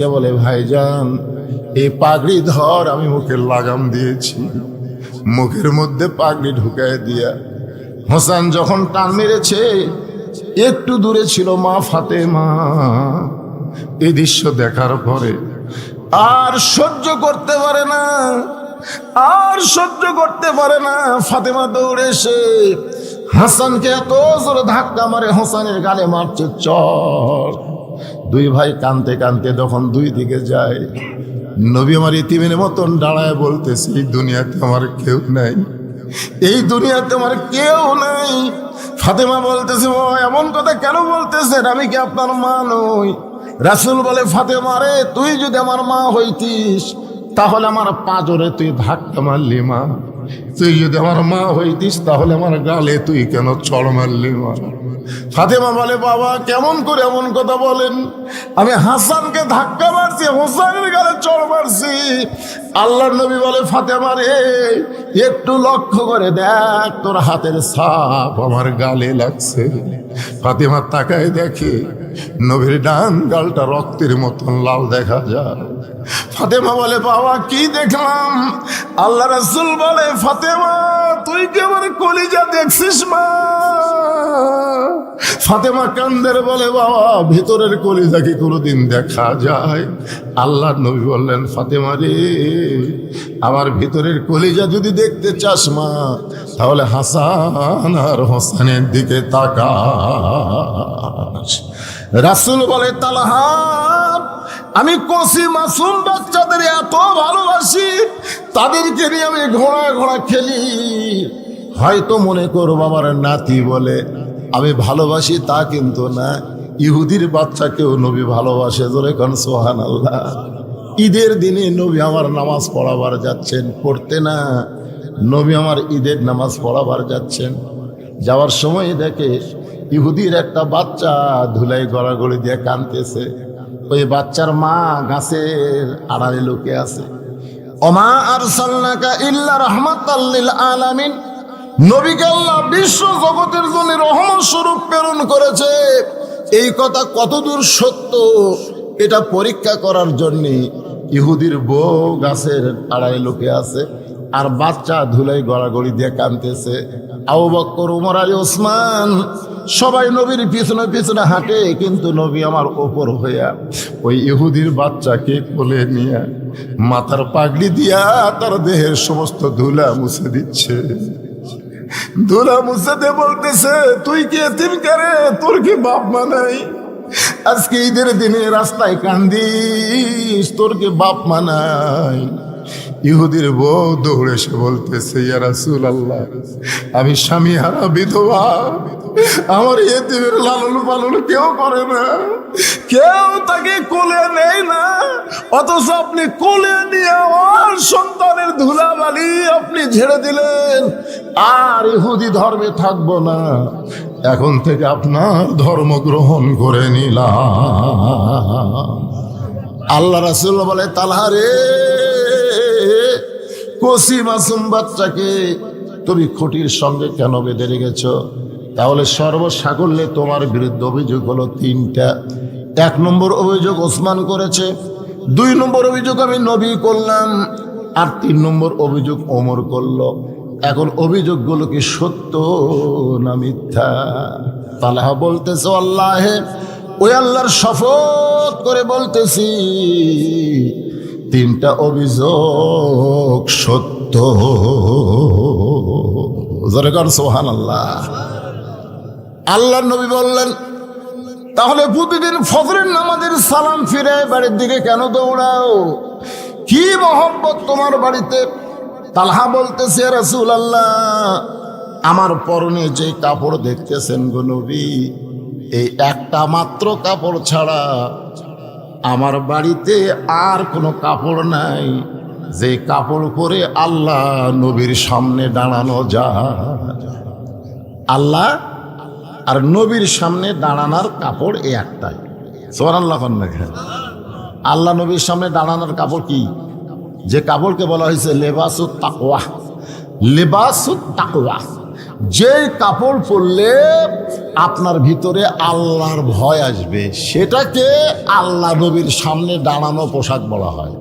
কে বলে, ভাইজান, এই পাগড়ি ধর, আমি মুখের লাগাম দিয়েছি। মুখের মধ্যে পাগড়ি ঢুকায় দিয়া হোসেন যখন টান মেরেছে, একটু দূরে ছিল মা ফাতেমা। এই দৃশ্য দেখার পরে আর সহ্য করতে পারে না, আর সহ্য করতে পারে না ফাতেমা দৌড়ে এসে। হাসানকে এত জোরে ধাক্কা মারে, হোসানের গালে মারছে চর। দুই ভাই কানতে কানতে যখন দুই দিকে যায়, নবী আমার ইতিমের মতন দাঁড়ায় বলতেছে, এই দুনিয়াতে আমার কেউ নাই। এই দুনিয়াতে আমার কেউ নাই। ফাতেমা বলতেছে, ও, এমন কথা কেন বলতেছেন? আমি কি আপনার মা নই? রাসুল বলে, ফাতেমা রে, তুই যদি আমার মা হইতিস, তাহলে আমার পাজরে তুই ধাক্কা মারলি মা। তুই যদি আমার মা হইতিস, তাহলে আমার গালে তুই কেন চড় মারলি মা? ফাতেমা বলে, বাবা, কেমন করে এমন কথা বলেন? আমি হাসানকে ধাক্কা মারছি হোসানের গালে চড় মারছি। আল্লাহ নবী বলে, ফাতেমা রে, একটু লক্ষ্য করে দেখ, তোর হাতের সাপ আমার গালে লাগছে। ফাতেমা তাকায় দেখে নবীর ডান গালটা রক্তের মতন লাল দেখা যায়। ফাতেমা বলে, বাবা, কি দেখলাম? আল্লাহ রাসুল বলে, ফাতেমা তুই কি আমার কলিজা দেখছিস, মা? ফাতেমা কান্দের বলে, বাবা, ভিতরের কলিজা কি কোনোদিন দেখা যায়? আল্লাহ নবী বললেন, ফাতেমা রে, আমার ভিতরের কলিজা যদি দেখতে চাস, মা, তাহলে হাসান আর হোসেনের দিকে তাকাস। রাসুল বলে তালাহার আমি কষি মাসুম বাচ্চাদের এত ভালোবাসি, তাদেরকে নিয়ে আমি ঘোড়া ঘোড়া খেলি। হয়তো মনে করো আমার নাতি বলে, আমি ভালোবাসি তা কিন্তু না। ইহুদির বাচ্চাকেও নবী ভালোবাসে ধরে কারণ সোহান আল্লাহ ঈদের দিনে নবী আমার নামাজ পড়াবার যাচ্ছেন, পড়তে না। নবী আমার ঈদের নামাজ পড়াবার যাচ্ছেন। যাওয়ার সময় দেখে ইহুদির একটা বাচ্চা ধুলাই গড়াগড়ি দিয়ে কানতেছে ওই বাচ্চার মা গাছের আড়ালে লুকে আছে। অমা আর সাল্লাকা ইল্লা রহমাতাল্লিল আলামিন। নবীকে আল্লাহ বিশ্ব জগতের জন্য রহমত স্বরূপ প্রেরণ করেছে। এই কথা কতদূর সত্য, এটা পরীক্ষা করার জন্য ইহুদির বউ গাছের আড়াই লোকে আছে। আর বাচ্চা ধুলাই গড়াগড়ি দিয়ে কানতেছে আবু বক্কর, উমর, আলী, ওসমান, সবাই নবীর পিছনে পিছনে হাঁটে, কিন্তু নবী আমার ওপর হইয়া ওই ইহুদির বাচ্চাকে কোলে নিয়ে মাথার পাগড়ি দিয়া তার দেহের সমস্ত ধুলা মুছে দিচ্ছে। ধুলা মুছাতে বলতেছে, তুই কি এতিম করে? তোর কি বাপ মা নাই? আজকে ঈদের দিনে রাস্তায় কান্দিস, তোর কি বাপ মা নাই? ইহুদির বউ দৌড়ে এসে বলতেছে, ইয়া রাসূল আল্লাহ আমি স্বামী হারা বিধবা। আমার এতিমের লালন পালন কেউ করে না। কেউ তাকে কোলে নেয় না। অথচ আপনি কোলে নিয়ে আমার সন্তানের ধুলাবালি আপনি ঝেড়ে দিলেন। আর ইহুদি ধর্মে থাকব না। এখন থেকে আপনার ধর্ম গ্রহণ করে নিলাম। আল্লাহ রাসুল বলে তালহারে কসি মাসুম বাচ্চাকে তুমি খুঁটির সঙ্গে কেন বেঁধে রেখেছ? তাহলে সর্বসাকল্যে তোমার বিরুদ্ধে অভিযোগ হলো তিনটা। এক নম্বর অভিযোগ ওসমান করেছে, দুই নম্বর অভিযোগ আমি নবী করলাম, আর তিন নম্বর অভিযোগ ওমর করল। এখন অভিযোগগুলো কি সত্য না মিথ্যা? তালাহা বলতেছে, আল্লাহে, ওই আল্লাহর শপথ করে বলতেছি তিনটা অভিযোগ সত্য। সোহান আল্লাহ আল্লাহ নবী বললেন, তাহলে প্রতিদিন ফজরের নামাজের সালাম ফিরে বাড়ির দিকে কেন দৌড়াও? কি মহব্বত তোমার বাড়িতে? তালহা বলতেছে রসুল আল্লাহ আমার পরনে যে কাপড় দেখতেছেন গো নবী, এই একটা মাত্র কাপড় ছাড়া আমার বাড়িতে আর কোনো কাপড় নাই। যে কাপড় পরে আল্লাহ নবীর সামনে দাঁড়ানো যা আল্লাহ আর নবীর সামনে দাঁড়ানোর কাপড় এই একটাই। সোহান আল্লাহ আল্লাহ নবীর সামনে দাঁড়ানোর কাপড় কি? যে কাপড়কে বলা হয়েছে লেবাসুত তাকওয়া। লেবাসুত তাকওয়া। যেই কাপড় পরলে আপনার ভিতরে আল্লাহর ভয় আসবে, সেটাকে আল্লাহ নবীর সামনে দাঁড়ানো পোশাক বলা হয়।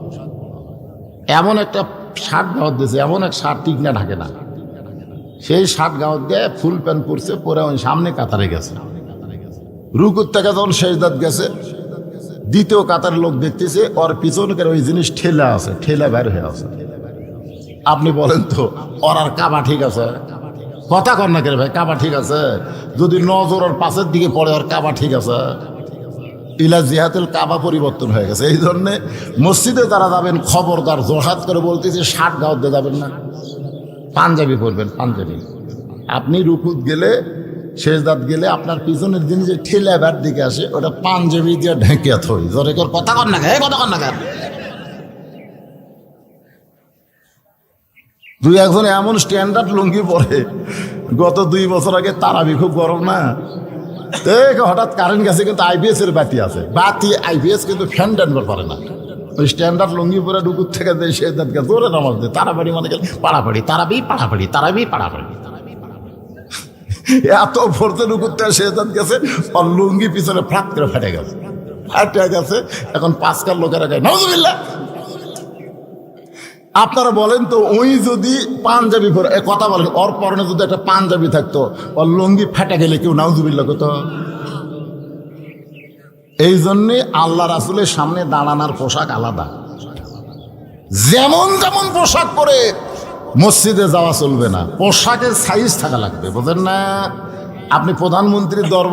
এমন একটা শার্ট গাওয়ার দিয়েছে, এমন এক শার্ট ঠিক না, ঢাকে না। সেই শার্ট গাওয়ার দিয়ে ফুল প্যান্ট পরছে, পরে ওই সামনে কাতারে গেছে। রুকুর থেকে যখন শেষদাত গেছে, দ্বিতীয় কাতার লোক দেখতেছে, ওর পিছনকার ওই জিনিস ঠেলা আছে, ঠেলা বের হয়ে আছে। আপনি বলেন তো, ওর আর কাবা ঠিক আছে? কথা কর না কেন ভাই? কাবা ঠিক আছে। যদি নজর ওর পাশের দিকে পড়ে ওর কাবা ঠিক আছে। ইলা জিহাতুল কাবা পরিবর্তন হয়ে গেছে। এই জন্যে মসজিদে যারা যাবেন, খবরদার জোরহাত করে বলতেছে, ষাট গাঁওতে যাবেন না। পাঞ্জাবি পরবেন, পাঞ্জাবি। আপনি রুকুত গেলে শেষদাত গেলে আপনার পিছনের দিন যে ঠেলে দিকে আসে, ওটা পাঞ্জাবি দিয়ে ঢেকে থই। জোরে কর, কথা কর না কথা কর না দুই একজন এমন স্ট্যান্ডার্ড লুঙ্গি পরে, গত দুই বছর আগে তারাবি খুব গরম না। দেখ, হঠাৎ কারেন্ট গেছে কিন্তু আইপিএস এর বাতি আছে। বাতি আইপিএস কিন্তু ফ্যান টান পারে না। ওই স্ট্যান্ডার্ড লুঙ্গি পরে ডুকুর থেকে দেয় সে দাঁত গেছে ওরে নামাজ দেয়। তারাবাড়ি মানে গেলে পাড়াপাড়ি, তারাবি পাড়াপাড়ি তারাবি, পাড়াপাড়ি। এত ভরতে ডুকুরতে সে দাঁত গেছে, আর লুঙ্গি পিছনে ফ্রাক করে ফেটে গেছে। ফেটে গেছে, এখন পাঁচকার লোকেরা গায়ে নজবিল্লা আপনারা বলেন তো ওই যদি পাঞ্জাবি পরে কথা বলেন ওর পরনে যদি একটা পাঞ্জাবি থাকতো, ওর লুঙ্গি ফেটে গেলে কেউ নাউজুবিল্লা কত এই জন্যে আল্লাহ রাসুলের সামনে দাঁড়ানোর পোশাক আলাদা। যেমন যেমন পোশাক পরে মসজিদে যাওয়া চলবে না। পোশাকের সাইজ থাকা লাগবে, বোঝেন না? আপনি প্রধানমন্ত্রীর দরবার